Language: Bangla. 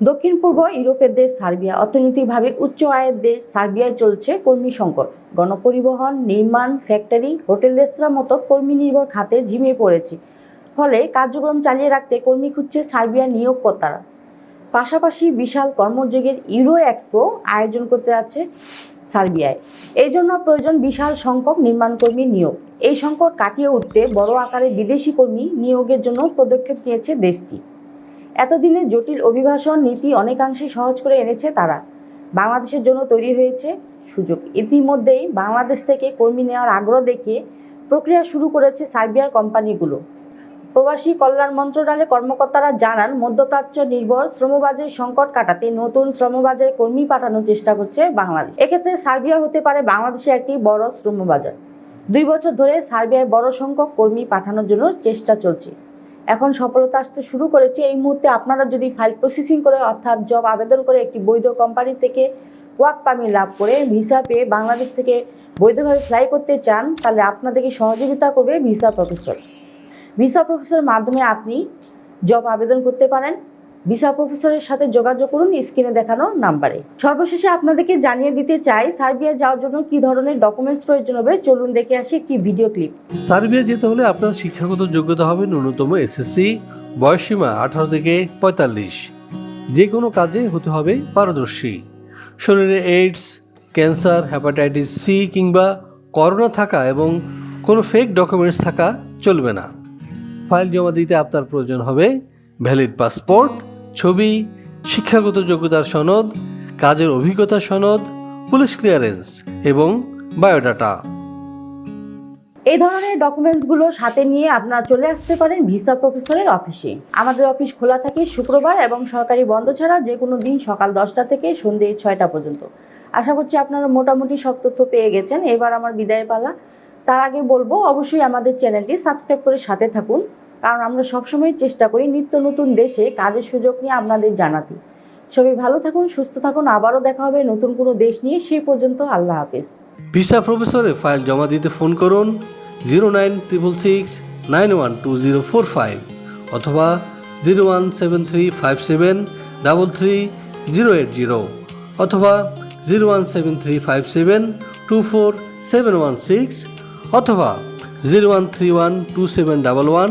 দক্ষিণ পূর্ব ইউরোপের দেশ সার্বিয়া। অর্থনৈতিকভাবে উচ্চ আয়ের দেশ সার্বিয়ায় চলছে কর্মী সংকট। গণপরিবহন, নির্মাণ, ফ্যাক্টরি, হোটেল রেস্তোরাঁ মতো কর্মী নির্ভর খাতে ঝিমিয়ে পড়েছে। ফলে কার্যক্রম চালিয়ে রাখতে কর্মী খুঁজছে সার্বিয়ার নিয়োগকর্তারা। পাশাপাশি বিশাল কর্মযোগের ইউরো এক্সপো আয়োজন করতে যাচ্ছে সার্বিয়ায়। এই জন্য প্রয়োজন বিশাল সংখ্যক নির্মাণ কর্মী নিয়োগ। এই সংকট কাটিয়ে উঠতে বড় আকারে বিদেশি কর্মী নিয়োগের জন্য পদক্ষেপ নিয়েছে দেশটি। এতদিনের জটিল অভিবাসন নীতি অনেকাংশে সহজ করে এনেছে তারা। বাংলাদেশের জন্য তৈরি হয়েছে সুযোগ। ইতিমধ্যেই বাংলাদেশ থেকে কর্মী নেওয়ার আগ্রহ দেখিয়ে প্রক্রিয়া শুরু করেছে সার্বিয়ার কোম্পানিগুলো। প্রবাসী কল্যাণ মন্ত্রণালয়ের কর্মকর্তারা জানান, মধ্যপ্রাচ্য নির্ভর শ্রমবাজারের সংকট কাটাতে নতুন শ্রমবাজারে কর্মী পাঠানোর চেষ্টা করছে বাংলাদেশ। এক্ষেত্রে সার্বিয়া হতে পারে বাংলাদেশে একটি বড় শ্রমবাজার। দুই বছর ধরে সার্বিয়ায় বড় সংখ্যক কর্মী পাঠানোর জন্য চেষ্টা চলছে। এখন সফলতা আসতে শুরু করেছে। এই মুহূর্তে আপনারা যদি ফাইল প্রসেসিং করে, অর্থাৎ জব আবেদন করে একটি বৈধ কোম্পানি থেকে ওয়ার্ক পারমিট লাভ করে ভিসা পেয়ে বাংলাদেশ থেকে বৈধভাবে ফ্লাই করতে চান, তাহলে আপনাদেরকে সহযোগিতা করবে ভিসা প্রফেসর ভিসা প্রফেসরের মাধ্যমে আপনি জব আবেদন করতে পারেন। ভিসা প্রফেসরের সাথে যোগাযোগ করুন, স্ক্রিনে দেখানো নাম্বারে। সর্বশেষে আপনাদেরকে জানিয়ে দিতে চাই সার্বিয়া যাওয়ার জন্য কি ধরনের ডকুমেন্টস প্রয়োজন হবে? চলুন দেখে আসি একটি ভিডিও ক্লিপ সার্বিয়া যেতে হলে আপনার শিক্ষাগত যোগ্যতা হবে ন্যূনতম এসএসসি বয়সসীমা আঠারো থেকে পঁয়তাল্লিশ। যে কোনো কাজে হতে হবে পারদর্শী। শরীরে এইডস ক্যান্সার হ্যাপাটাইটিস সি কিংবা করোনা থাকা এবং কোনো ফেক ডকুমেন্টস থাকা চলবে না। ফাইল জমা দিতে আপনার প্রয়োজন হবে ভ্যালিড পাসপোর্ট ছবি, শিক্ষাগত যোগ্যতার সনদ, কাজের অভিজ্ঞতা সনদ, পুলিশ ক্লিয়ারেন্স এবং বায়োডাটা এই ধরনের ডকুমেন্টসগুলো সাথে নিয়ে আপনারা চলে আসতে পারেন ভিসা প্রফেসরের অফিসে। আমাদের অফিস খোলা থাকে শুক্রবার এবং সরকারি বন্ধ ছাড়া যে কোনো দিন সকাল দশটা থেকে সন্ধে ছয়টা পর্যন্ত। আশা করছি আপনারা মোটামুটি সব তথ্য পেয়ে গেছেন। এবার আমার বিদায় পালা। তার আগে বলব, অবশ্যই আমাদের চ্যানেলটি সাবস্ক্রাইব করে সাথে থাকুন। কারণ আমরা সবসময় চেষ্টা করি নিত্য নতুন দেশে কাজের সুযোগ নিয়ে আপনাদের জানাতে। সবাই ভালো থাকুন, সুস্থ থাকুন, আবারও দেখা হবে নতুন কোনো দেশ নিয়ে। সেই পর্যন্ত আল্লাহ হাফেজ। ভিসা প্রফেসরে ফাইল জমা দিতে ফোন করুন zero nine triple six nine one two zero four five অথবা zero one seven three five seven double three zero eight zero অথবা zero one seven three five seven two four seven one six অথবা zero one three one two seven double one